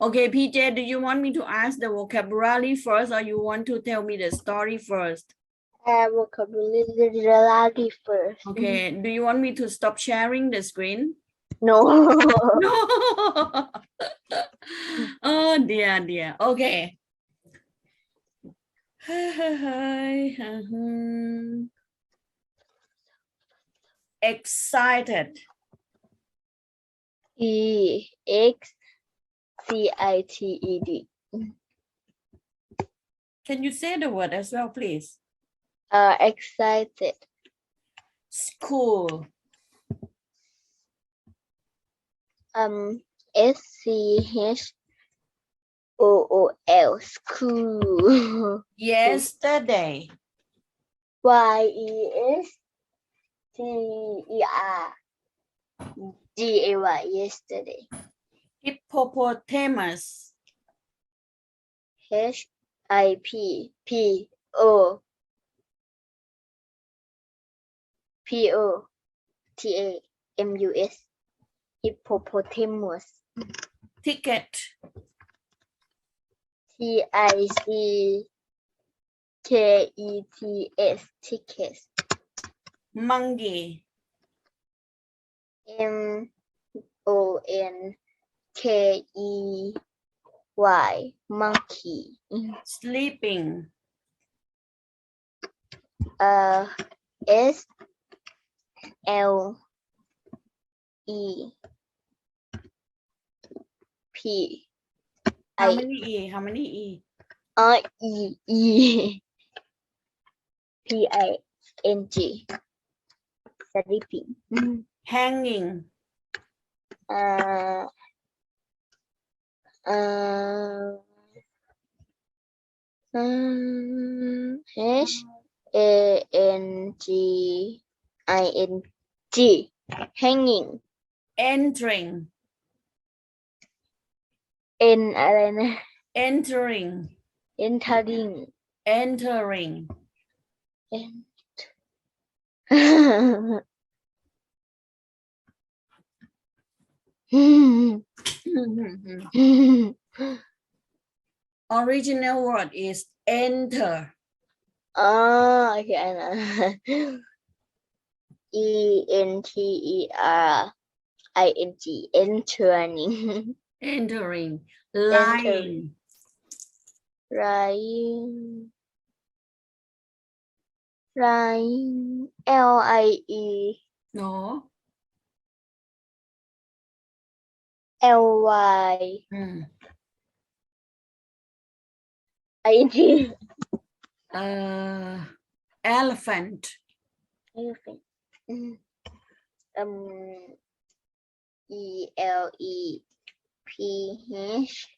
Okay, PJ, do you want me to ask the vocabulary first or you want to tell me the story first? Uh, vocabulary first. Okay, do you want me to stop sharing the screen? No. No. oh dear, dear. Okay. Excited. E X C I T E D. Can you say the word as well, please? Uh, excited. School. Um, S C H O O L. School. Yesterday. Y E S T E R G A Y. Yesterday. Hippopotamus. H I P P O P O T A M U S hippopotamus Ticket. T I C K E T S tickets Monkey. M O N K E Y monkey Sleeping. uh S L E P How I many E? How many E? R E E P I N G sleeping Hanging. uh uh H A N G I N G hanging Entering. N อะไรนะ Entering. entering Entering. Ent Mm-hmm. Original word is enter. oh okay I know E N T E R I N G entering Entering. Lying. Lying. Lying. L I E No. L Y Mm. I G. Uh, elephant. Elephant. Um. E L E P H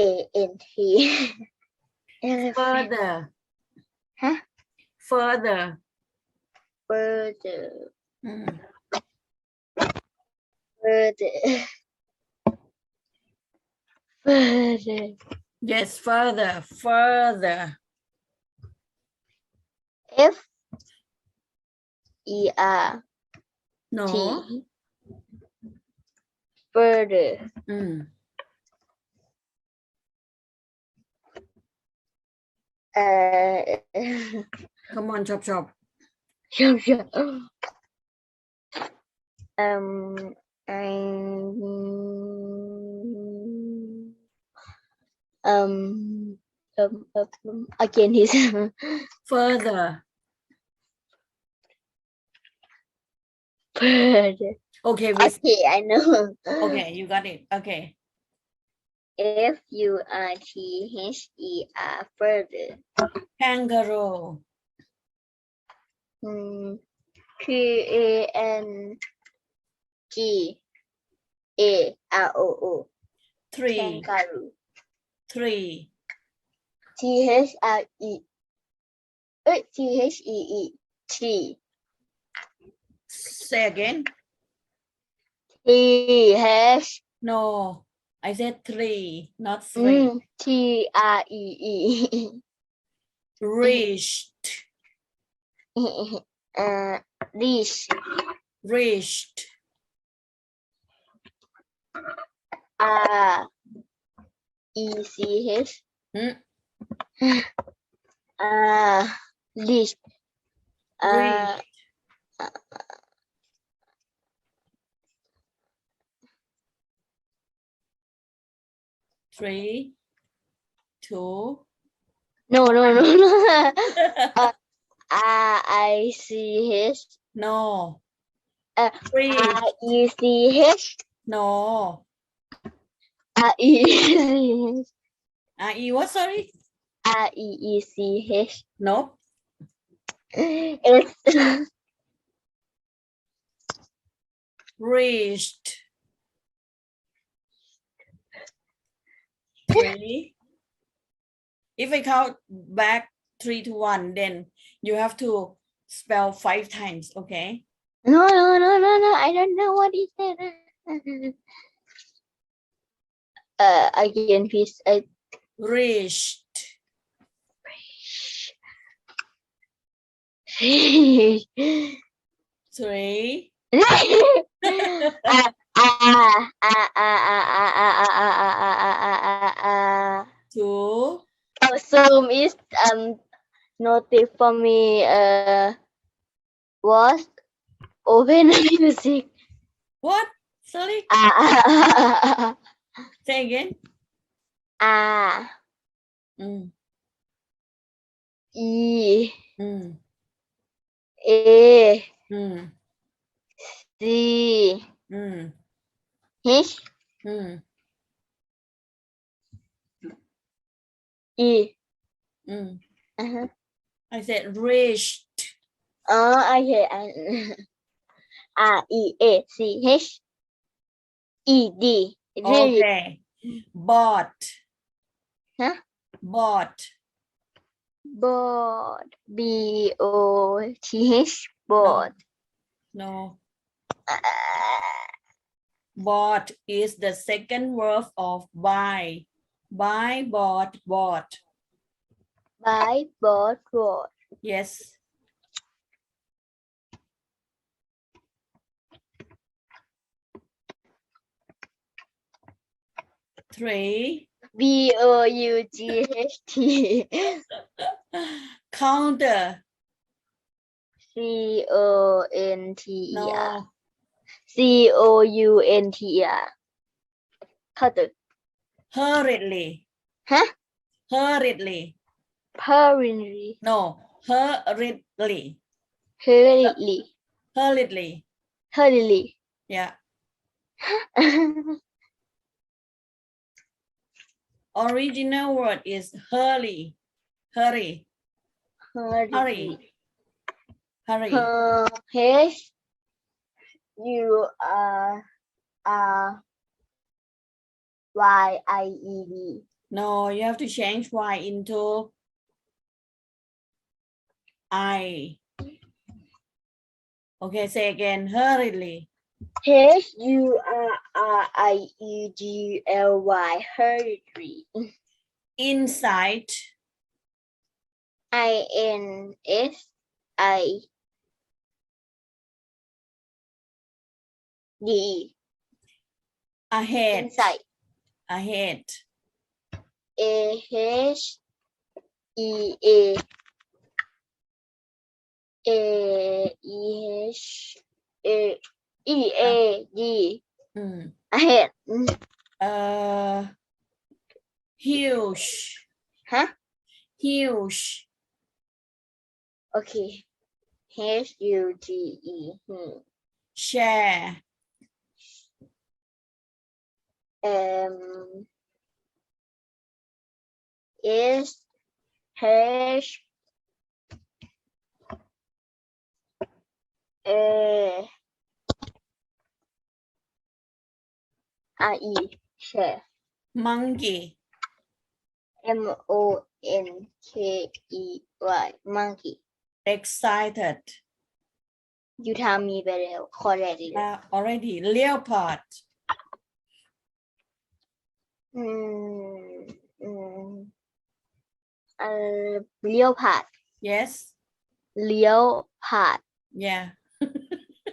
A N T. Elephant. Further. Huh? Further. Further. Further. Further. Yes, further. Further. F E R No. T. Further. Mm. Uh, Come on, chop chop. sure, sure. Um, I, um, um, um, again, he's Further. further. Okay, we, Okay, I know. okay, you got it. Okay. F U R T H E R further. Kangaroo. Q A N G A R O O. Three. Kangaroo. Three. T H R E. Uh, T H E E. T. Say again. T H No. I said three, not three. mm, T R E E. Reached. uh, leash. Reached. R E C H. หืม R leash Uh, three two. No no no no. R I C H. No. Uh, three. R E C H no. R E C H. R E what sorry? R E E C H. Nope. It's reached. Three if I count back three to one then you have to spell five times okay? No no no no no. I don't know what what is that uh, again, please. I reached. Three. Two. Oh, Zoom is um notice for me uh was open music. What? Sorry? Ah say again? Ah mm, E mm, A mm, C. Mm, H. Mm, E. mm. Uh-huh. I said reached Oh, okay. I- R E A C H E D. Read. okay bought Huh? bought Board. B O T H. Board. no Ah. bought is the second verb of buy buy bought bought Buy, board, board. yes three B O U G H T. counter C O N T E R. no C O U N T E R. Cutter. hurriedly Huh? hurriedly Hurriedly. no hurriedly Hurriedly. hurriedly Hurriedly. yeah original word is hurry. Hurry. Hurry. Hurry. Uh, H U R R Y I E D. no you have to change y into i. Okay say again. Hurriedly H U R R I E G L Y. Hurriedly. inside I N S I D ahead Inside. ahead A H E A A E H A E A D. Mm. Ahead. Uh huge Huh? huge Okay. H U G E. Hmm. share Um. S H A I E share. Monkey. M O N K E Y monkey. Excited. You tell me very already. Uh, already. Leopard. Mm, mm, uh, leopard. Yes. Leopard. Yeah.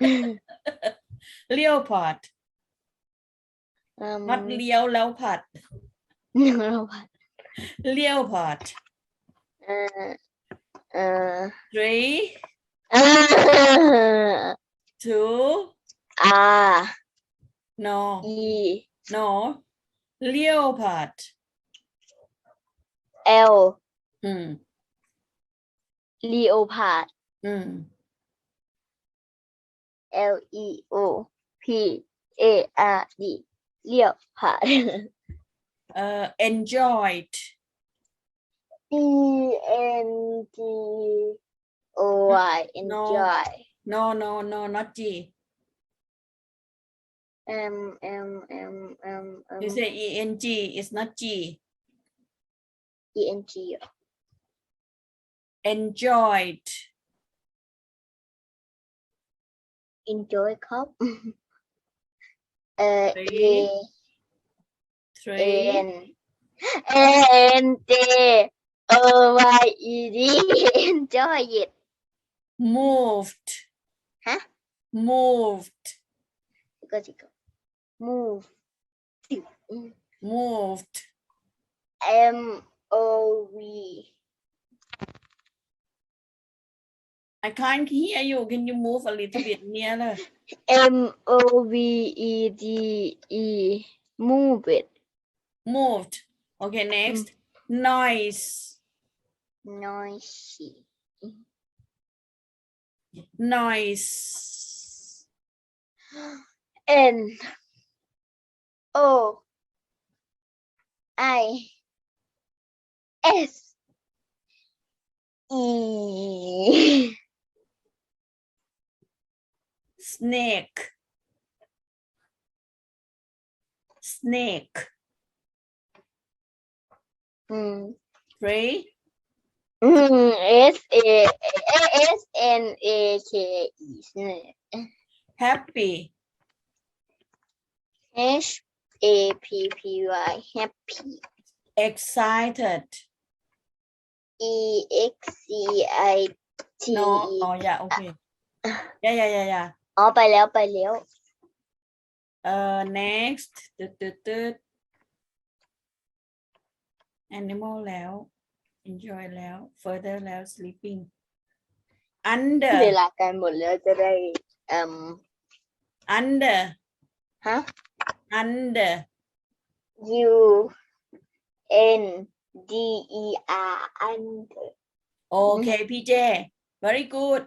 leopard. Not เลี้ยวแล้วผัด เราผัดเลี้ยวผัด เอ่อเอ่อ three เอ่อ two R no E no เลี้ยวผัด L อืม leopard อืม L E O P A R D leopard. uh, enjoyed. E N G O Y. No. Enjoy. No, no, no, not G. M M M M. M. You say E N G. It's not G. E N G. Enjoyed. Enjoy cup. uh, three, eh, three. N N D O Y E D enjoy it moved. Huh moved. Because you go move. Moved. M o v. I can't hear you. Can you move a little bit nearer? M O V E D E. Move it. Moved. Okay next. Mm. Noise noisy. Noise N O I S E snake. Snake. Mm. three Mm, S A S N A K E snake. happy. H A P P Y happy. Excited. E X C I T no oh yeah okay. Yeah yeah yeah yeah อ๋อไปแล้วไปแล้ว uh next ตึ๊ดตึ๊ดตึ๊ด animal แล้ว enjoy แล้ว further แล้ว sleeping under เวลากันหมดแล้วจะได้เอ่ม under ฮะ under U N D E R under okay PJ very good